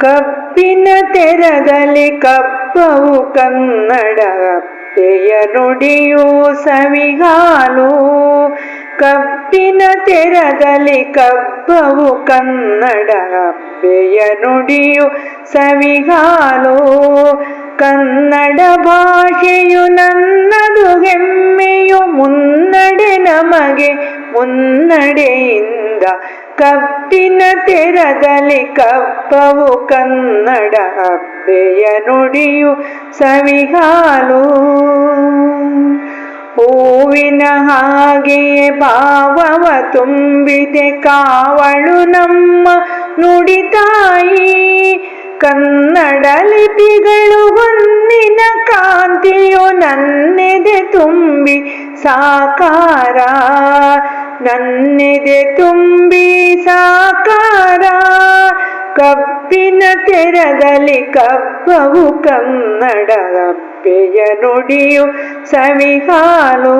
ಕಬ್ಬಿನ ತೆರದಲ್ಲಿ ಕಪ್ಪವು ಕನ್ನಡ ಅಪ್ಪೆಯ ನುಡಿಯು ಸವಿಗಾಲು. ಕಪ್ಪಿನ ತೆರದಲ್ಲಿ ಕಬ್ಬವು ಕನ್ನಡ ಅಪ್ಪೆಯ ನುಡಿಯು ಸವಿಗಾಲು. ಕನ್ನಡ ಭಾಷೆಯು ನನ್ನದು, ಹೆಮ್ಮೆಯು ಮುನ್ನಡೆ ನಮಗೆ ಮುನ್ನಡೆಯಿಂದ ಕಬ್ಬಿನ ತೆರದಲ್ಲಿ ಕಪ್ಪವು ಕನ್ನಡ ಹಬ್ಬೆಯ ನುಡಿಯು ಸವಿಹಾಲು. ಹೂವಿನ ಹಾಗೆಯೇ ಭಾವವ ತುಂಬಿದೆ ಕಾವಳು ನಮ್ಮ ನುಡಿತಾಯಿ ಕನ್ನಡ ಲಿಪಿಗಳು ಹೊನ್ನಿನ ಕಾಂತಿಯು ನನ್ನೆದೆ ತುಂಬಿ ಸಾಕಾರ. ನನ್ನೆದೆ ತುಂಬಿ ಸಾಕಾರ. ಕಬ್ಬಿನ ತೆರದಲ್ಲಿ ಕಪ್ಪವು ಕನ್ನಡ ಅಬ್ಬೆಯ ನುಡಿಯು ಸವಿಗಾಲು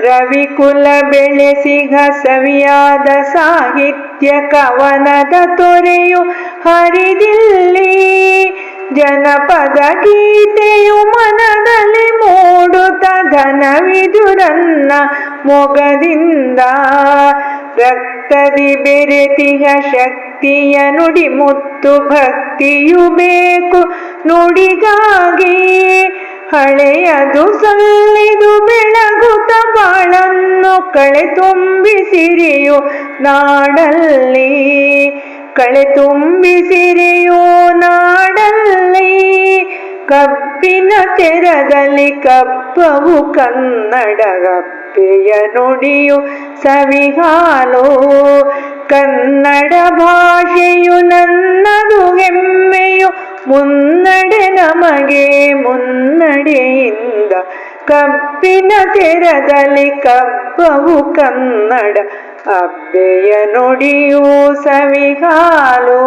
ರವಿಕುಲ ಬೆಳೆಸಿಗ ಸವಿಯಾದ ಸಾಹಿತ್ಯ ಕವನದ ತೊರೆಯು ಹರಿದಿಲ್ಲಿ. ಜನಪದ ಗೀತೆಯು ಮನದಲ್ಲಿ ಮೂಡುತ್ತ ಧನವಿದುರನ್ನ ಮೊಗದಿಂದ ರಕ್ತದಿ ಬೆರೆತಿಯ ಶಕ್ತಿಯ ನುಡಿ ಮುತ್ತು ಭಕ್ತಿಯು ಬೇಕು. ನುಡಿಗಾಗಿ ಹಳೆಯದು ಸಲ್ಲಿದು ಬೆಳಗುತ್ತ ಬಾಳನ್ನು ಕಳೆ ತುಂಬಿಸಿರಿಯು ನಾಡಲ್ಲಿ. ಕಳೆ ತುಂಬಿಸಿರಿಯೋ ನಾಡಲ್ಲಿ ಕಬ್ಬಿನ ತೆರದಲ್ಲಿ ಕಪ್ಪವು ಕನ್ನಡ ಅಪ್ಪೆಯ ನುಡಿಯು ಸವಿಹಾಲು. ಕನ್ನಡ ಭಾಷೆಯು ನನ್ನದು ಹೆಮ್ಮೆಯು, ಮುನ್ನಡೆ ನಮಗೆ ಮುನ್ನಡೆಯಿಂದ. ಕಬ್ಬಿನ ತೆರದಲ್ಲಿ ಕಬ್ಬವು ಕನ್ನಡ ಅಬ್ಬೆಯ ನುಡಿಯು ಸವಿಗಾಲು